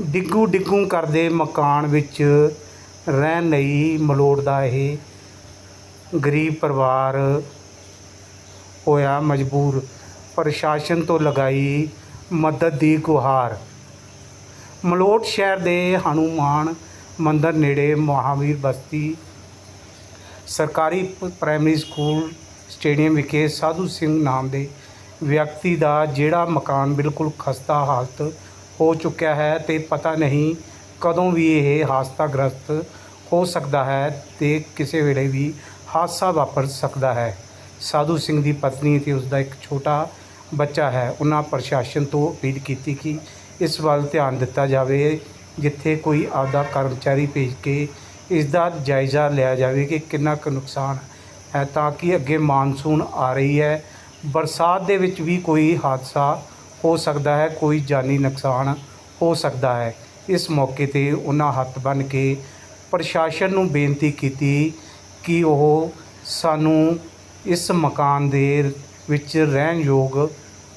ਡਿੱਗੂ ਡਿੱਗੂ ਕਰਦੇ ਮਕਾਨ ਵਿੱਚ ਰਹਿਣ ਲਈ ਮਲੋਟ ਦਾ ਇਹ ਗਰੀਬ ਪਰਿਵਾਰ ਹੋਇਆ ਮਜਬੂਰ। ਪ੍ਰਸ਼ਾਸਨ ਤੋਂ ਲਗਾਈ ਮਦਦ ਦੀ ਗੁਹਾਰ। ਮਲੋਟ ਸ਼ਹਿਰ ਦੇ ਹਨੂਮਾਨ ਮੰਦਰ ਨੇੜੇ ਮਹਾਵੀਰ ਬਸਤੀ ਸਰਕਾਰੀ ਪ੍ਰਾਇਮਰੀ ਸਕੂਲ ਸਟੇਡੀਅਮ ਵਿਖੇ ਸਾਧੂ ਸਿੰਘ ਨਾਮ ਦੇ ਵਿਅਕਤੀ ਦਾ ਜਿਹੜਾ ਮਕਾਨ ਬਿਲਕੁਲ ਖਸਤਾ ਹਾਲਤ ਹੋ ਚੁੱਕਿਆ ਹੈ ਤੇ ਪਤਾ ਨਹੀਂ ਕਦੋਂ ਵੀ ਇਹ ਹਾਦਸਾਗ੍ਰਸਤ ਹੋ ਸਕਦਾ ਹੈ ਤੇ ਕਿਸੇ ਵੇਲੇ ਵੀ ਹਾਦਸਾ ਵਾਪਰ ਸਕਦਾ ਹੈ। ਸਾਧੂ ਸਿੰਘ ਦੀ ਪਤਨੀ ਤੇ ਉਸ ਦਾ ਇੱਕ ਛੋਟਾ ਬੱਚਾ ਹੈ। ਉਹਨਾਂ ਪ੍ਰਸ਼ਾਸਨ ਤੋਂ ਅਪੀਲ ਕੀਤੀ ਕਿ ਇਸ ਵੱਲ ਧਿਆਨ ਦਿੱਤਾ ਜਾਵੇ, ਜਿੱਥੇ ਕੋਈ ਆਪਦਾ ਕਰਮਚਾਰੀ ਭੇਜ ਕੇ ਇਸ ਦਾ ਜਾਇਜ਼ਾ ਲਿਆ ਜਾਵੇ ਕਿ ਕਿੰਨਾ ਕੁ ਨੁਕਸਾਨ ਹੈ, ਤਾਂ ਕਿ ਅੱਗੇ ਮਾਨਸੂਨ ਆ ਰਹੀ ਹੈ। ਬਰਸਾਤ ਦੇ ਵਿੱਚ ਵੀ ਕੋਈ ਹਾਦਸਾ ਹੋ ਸਕਦਾ ਹੈ, ਕੋਈ ਜਾਨੀ ਨੁਕਸਾਨ ਹੋ ਸਕਦਾ ਹੈ। ਇਸ ਮੌਕੇ ਤੇ ਉਹਨਾਂ ਹੱਥ ਬੰਨ੍ਹ ਕੇ ਪ੍ਰਸ਼ਾਸਨ ਨੂੰ ਬੇਨਤੀ ਕੀਤੀ ਕਿ ਉਹ ਸਾਨੂੰ ਇਸ ਮਕਾਨ ਦੇ ਵਿੱਚ ਰਹਿਣ ਯੋਗ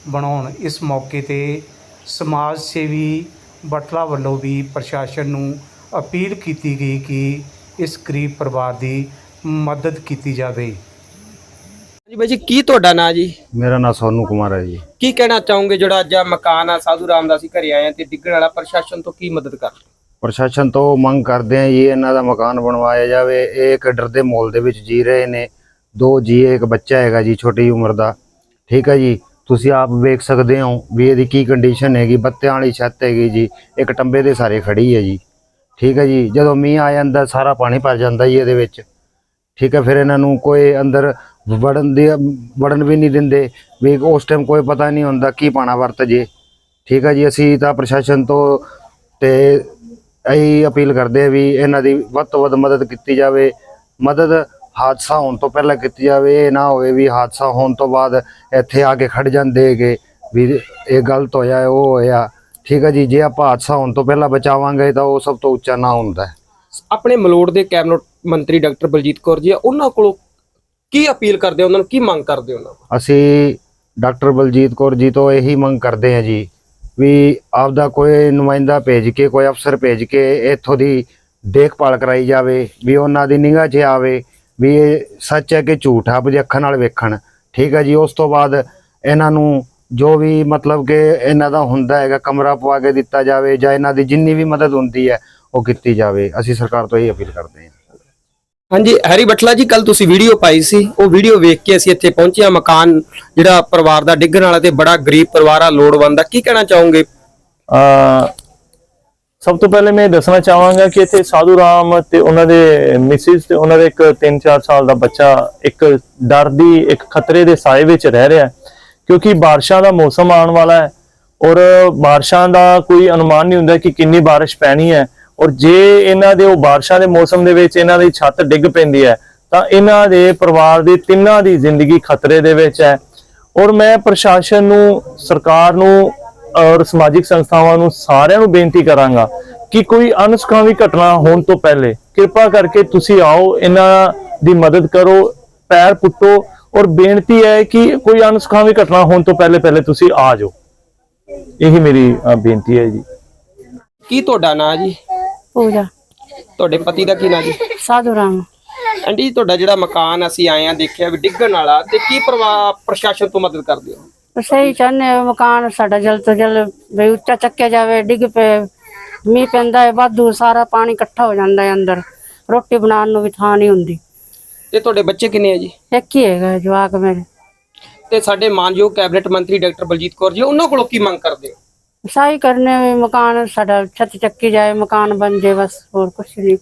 ਬਣਾਉਣ। ਇਸ ਮੌਕੇ ਤੇ ਸਮਾਜ ਸੇਵੀ ਬਟਲਾ ਵੱਲੋਂ ਵੀ ਪ੍ਰਸ਼ਾਸਨ ਨੂੰ ਅਪੀਲ ਕੀਤੀ ਗਈ ਕਿ ਇਸ ਗਰੀਬ ਪਰਿਵਾਰ ਦੀ ਮਦਦ ਕੀਤੀ ਜਾਵੇ। ਬਾਈ ਜੀ ਕੀ ਤੁਹਾਡਾ ਨਾਂ ਜੀ? ਮੇਰਾ ਨਾਮ ਸੋਨੂ ਕੁਮਾਰ ਹੈ ਜੀ। ਕੀ ਕਹਿਣਾ ਚਾਹੋਗੇ ਜਿਹੜਾ ਅੱਜ ਆਹ ਮਕਾਨ ਆ ਸਾਧੂ ਰਾਮਦਾਸ ਜੀ ਘਰੇ ਆਏ ਆ ਤੇ ਡਿੱਗਣ ਵਾਲਾ ਪ੍ਰਸ਼ਾਸਨ ਤੋਂ ਕੀ ਮਦਦ ਕਰ ਪ੍ਰਸ਼ਾਸਨ ਤੋਂ ਮੰਗ ਕਰਦੇ ਹਾਂ ਜੀ ਇਹਨਾਂ ਦਾ ਮਕਾਨ ਬਣਵਾਇਆ ਜਾਵੇ। ਇਹ ਇੱਕ ਡਰ ਦੇ ਮਾਹੌਲ ਦੇ ਵਿੱਚ ਜੀ ਰਹੇ ਨੇ। ਦੋ ਜੀ ਇੱਕ ਬੱਚਾ ਹੈਗਾ ਜੀ ਛੋਟੀ ਉਮਰ ਦਾ। ਠੀਕ ਹੈ ਜੀ ਤੁਸੀਂ ਆਪ ਵੇਖ ਸਕਦੇ ਹੋ ਵੀ ਇਹਦੀ ਕੀ ਕੰਡੀਸ਼ਨ ਹੈਗੀ। ਬੱਤਿਆਂ ਵਾਲੀ ਛੱਤ ਹੈਗੀ ਜੀ ਇੱਕ ਟੰਬੇ ਦੇ ਸਾਰੇ ਖੜੀ ਹੈ ਜੀ। ਠੀਕ ਹੈ ਜੀ ਜਦੋਂ ਮੀਂਹ ਆ ਜਾਂਦਾ ਸਾਰਾ ਪਾਣੀ ਭਰ ਜਾਂਦਾ ਜੀ ਇਹਦੇ ਵਿੱਚ। ਠੀਕ ਹੈ ਫਿਰ ਇਹਨਾਂ ਨੂੰ ਕੋਈ ਅੰਦਰ ਵੜਨ ਦੇ, ਵੜਨ ਵੀ ਨਹੀਂ ਦਿੰਦੇ। ਵੀ ਉਸ ਟਾਈਮ ਕੋਈ ਪਤਾ ਨਹੀਂ ਹੁੰਦਾ ਕੀ ਪਾਣਾ ਵਰਤ ਜੇ। ਠੀਕ ਹੈ ਜੀ, ਅਸੀਂ ਤਾਂ ਪ੍ਰਸ਼ਾਸਨ ਤੋਂ ਤੇ ਇਹੀ ਅਪੀਲ ਕਰਦੇ ਆ ਵੀ ਇਹਨਾਂ ਦੀ ਵੱਧ ਤੋਂ ਵੱਧ ਮਦਦ ਕੀਤੀ ਜਾਵੇ। ਮਦਦ ਹਾਦਸਾ ਹੋਣ ਤੋਂ ਪਹਿਲਾਂ ਕੀਤੀ ਜਾਵੇ। ਇਹ ਨਾ ਹੋਵੇ ਵੀ ਹਾਦਸਾ ਹੋਣ ਤੋਂ ਬਾਅਦ ਇੱਥੇ ਆ ਕੇ ਖੜ ਜਾਂਦੇ ਹੈਗੇ। ਵੀ ਇਹ ਗਲਤ ਹੋਇਆ, ਉਹ ਹੋਇਆ। ਠੀਕ ਹੈ ਜੀ, ਜੇ ਆਪਾਂ ਹਾਦਸਾ ਹੋਣ ਤੋਂ ਪਹਿਲਾਂ ਬਚਾਵਾਂਗੇ ਤਾਂ ਉਹ ਸਭ ਤੋਂ ਉੱਚਾ ਨਾ ਹੁੰਦਾ। ਆਪਣੇ ਮਲੋੜ ਦੇ ਕੈਬਨਿਟ ਮੰਤਰੀ ਡਾਕਟਰ ਬਲਜੀਤ ਕੌਰ ਜੀ ਆ, ਉਹਨਾਂ ਕੋਲੋਂ ਕੀ ਅਪੀਲ ਕਰਦੇ ਹੋ ਉਹਨਾਂ ਨੂੰ? ਕੀ ਮੰਗ ਕਰਦੇ ਹੋ ਉਹਨਾਂ ਨੂੰ? ਅਸੀਂ ਡਾਕਟਰ ਬਲਜੀਤ ਕੌਰ ਜੀ ਤੋਂ ਇਹੀ ਮੰਗ ਕਰਦੇ ਹਾਂ ਜੀ ਵੀ ਆਪਦਾ ਕੋਈ ਨੁਮਾਇੰਦਾ ਭੇਜ ਕੇ, ਕੋਈ ਅਫਸਰ ਭੇਜ ਕੇ ਇੱਥੋਂ ਦੀ ਦੇਖਭਾਲ ਕਰਾਈ ਜਾਵੇ, ਵੀ ਉਹਨਾਂ ਦੀ ਨਿਗਾਹ 'ਚ ਆਵੇ, ਵੀ ਇਹ ਸੱਚ ਹੈ ਕਿ ਝੂਠ ਆ ਆਪਣੀ ਅੱਖਾਂ ਨਾਲ ਵੇਖਣ। ਠੀਕ ਹੈ ਜੀ, ਉਸ ਤੋਂ ਬਾਅਦ ਇਹਨਾਂ ਨੂੰ ਜੋ ਵੀ ਮਤਲਬ ਕਿ ਇਹਨਾਂ ਦਾ ਹੁੰਦਾ ਹੈਗਾ, ਕਮਰਾ ਪਵਾ ਕੇ ਦਿੱਤਾ ਜਾਵੇ ਜਾਂ ਇਹਨਾਂ ਦੀ ਜਿੰਨੀ ਵੀ ਮਦਦ ਹੁੰਦੀ ਹੈ, ਉਹ ਕੀਤੀ ਜਾਵੇ। ਅਸੀਂ ਸਰਕਾਰ ਤੋਂ ਇਹ ਅਪੀਲ ਕਰਦੇ ਹਾਂ। ਹਾਂਜੀ, ਹਰੀ ਬਟਲਾ ਜੀ ਕੱਲ ਤੁਸੀਂ ਵੀਡੀਓ ਪਾਈ ਸੀ। ਉਹ ਵੀਡੀਓ ਵੇਖ ਕੇ ਅਸੀਂ ਇੱਥੇ ਪਹੁੰਚੇ ਆ ਮਕਾਨ, ਜਿਹੜਾ ਪਰਿਵਾਰ ਦਾ ਡਿੱਗਣ ਵਾਲਾ ਤੇ ਬੜਾ ਗਰੀਬ ਪਰਿਵਾਰ ਆ, ਲੋੜਵੰਦ ਆ। ਕੀ ਕਹਿਣਾ ਚਾਹੋਗੇ? ਅ ਸਭ ਤੋਂ ਪਹਿਲੇ ਮੈਂ ਦੱਸਣਾ ਚਾਹਾਂਗਾ ਕਿ ਇੱਥੇ ਸਾਧੂ ਰਾਮ ਤੇ ਉਹਨਾਂ ਦੇ ਮਿਸਿਸ ਤੇ ਉਹਨਾਂ ਦੇ ਇੱਕ 3-4 ਸਾਲ ਦਾ ਬੱਚਾ ਇੱਕ ਡਰ ਦੀ ਇੱਕ ਖਤਰੇ ਦੇ ਸਾਏ ਵਿੱਚ ਰਹਿ ਰਿਹਾ ਕਿਉਂਕਿ ਬਾਰਿਸ਼ਾਂ ਦਾ ਮੌਸਮ ਆਉਣ ਵਾਲਾ ਹੈ ਔਰ ਬਾਰਿਸ਼ਾਂ ਦਾ ਕੋਈ ਅਨੁਮਾਨ ਨਹੀਂ ਹੁੰਦਾ ਕਿ ਕਿੰਨੀ ਬਾਰਿਸ਼ ਪੈਣੀ ਹੈ। ਔਰ ਜੇ ਇਹਨਾਂ ਦੇ ਉਹ ਬਾਰਿਸ਼ਾਂ ਦੇ ਮੌਸਮ ਦੇ ਵਿੱਚ ਇਹਨਾਂ ਦੀ ਛੱਤ ਡਿੱਗ ਪੈਂਦੀ ਹੈ, ਤਾਂ ਇਹਨਾਂ ਦੇ ਪਰਿਵਾਰ ਦੀ ਤਿੰਨਾਂ ਦੀ ਜ਼ਿੰਦਗੀ ਖਤਰੇ ਦੇ ਵਿੱਚ ਹੈ। ਔਰ ਮੈਂ ਪ੍ਰਸ਼ਾਸਨ ਨੂੰ, ਸਰਕਾਰ ਨੂੰ ਔਰ ਸਮਾਜਿਕ ਸੰਸਥਾਵਾਂ ਨੂੰ ਸਾਰਿਆਂ ਨੂੰ ਬੇਨਤੀ ਕਰਾਂਗਾ ਕਿ ਕੋਈ ਅਨਸੁਖਾਵੀ ਘਟਨਾ ਹੋਣ ਤੋਂ ਪਹਿਲੇ ਕਿਰਪਾ ਕਰਕੇ ਤੁਸੀਂ ਆਓ, ਇਹਨਾਂ ਦੀ ਮਦਦ ਕਰੋ, ਪੈਰ ਪੁੱਟੋ ਔਰ ਬੇਨਤੀ ਹੈ ਕਿ ਕੋਈ ਅਨਸੁਖਾਵੀ ਘਟਨਾ ਹੋਣ ਤੋਂ ਪਹਿਲੇ ਪਹਿਲੇ ਤੁਸੀਂ ਆ ਜਾਓ। ਇਹੀ ਮੇਰੀ ਬੇਨਤੀ ਹੈ ਜੀ। ਕੀ ਤੁਹਾਡਾ ਨਾਂ ਜੀ? ਪੂਜਾ। ਤੁਹਾਡੇ ਪਤੀ ਦਾ ਕੀ ਨਾਂ ਜੀ? ਸਾਧੂ ਰਾਮ। ਆਂਟੀ ਜੀ ਤੁਹਾਡਾ ਜਿਹੜਾ ਮਕਾਨ ਅਸੀਂ ਆਏ ਆ ਦੇਖਿਆ ਵੀ ਡਿੱਗਣ ਵਾਲਾ ਤੇ ਕੀ ਪਰਿਵਾਰ ਪ੍ਰਸ਼ਾਸਨ ਤੋਂ ਮਦਦ ਕਰਦੇ ਹੋ? ਸਹੀ ਚਾਹੁੰਦੇ ਹਾਂ ਮਕਾਨ ਸਾਡਾ ਜਲਦ ਤੋਂ ਜਲਦ ਵੀ ਉੱਚਾ ਚੱਕਿਆ ਜਾਵੇ ਡਿੱਗ ਪਏ ਮੀਂਹ ਪੈਂਦਾ ਹੈ ਵਾਧੂ ਸਾਰਾ ਪਾਣੀ ਇਕੱਠਾ ਹੋ ਜਾਂਦਾ ਹੈ ਅੰਦਰ। ਰੋਟੀ ਬਣਾਉਣ ਨੂੰ ਵੀ ਥਾਂ ਨਹੀਂ ਹੁੰਦੀ। ਤੇ ਤੁਹਾਡੇ ਬੱਚੇ ਕਿੰਨੇ ਆ ਜੀ? ਇੱਕ ਹੀ ਹੈਗਾ ਜਵਾਕ ਮੇਰੇ। ਤੇ ਸਾਡੇ ਮਾਨਯੋਗ ਕੈਬਨਿਟ ਮੰਤਰੀ ਡਾਕਟਰ ਬਲਜੀਤ ਕੌਰ ਜੀ ਉਹਨਾਂ ਕੋਲੋਂ ਕੀ ਮੰਗ ਕਰਦੇ ਹੋ? ਸਾਈ ਕਰਨੇ ਵੀ ਮਕਾਨ ਸਾਡਾ ਛੱਤ ਚੱਕੀ ਜਾਏ, ਮਕਾਨ ਬਣ ਜਾਏ ਬਸ, ਹੋਰ ਕੁਛ ਨਹੀਂ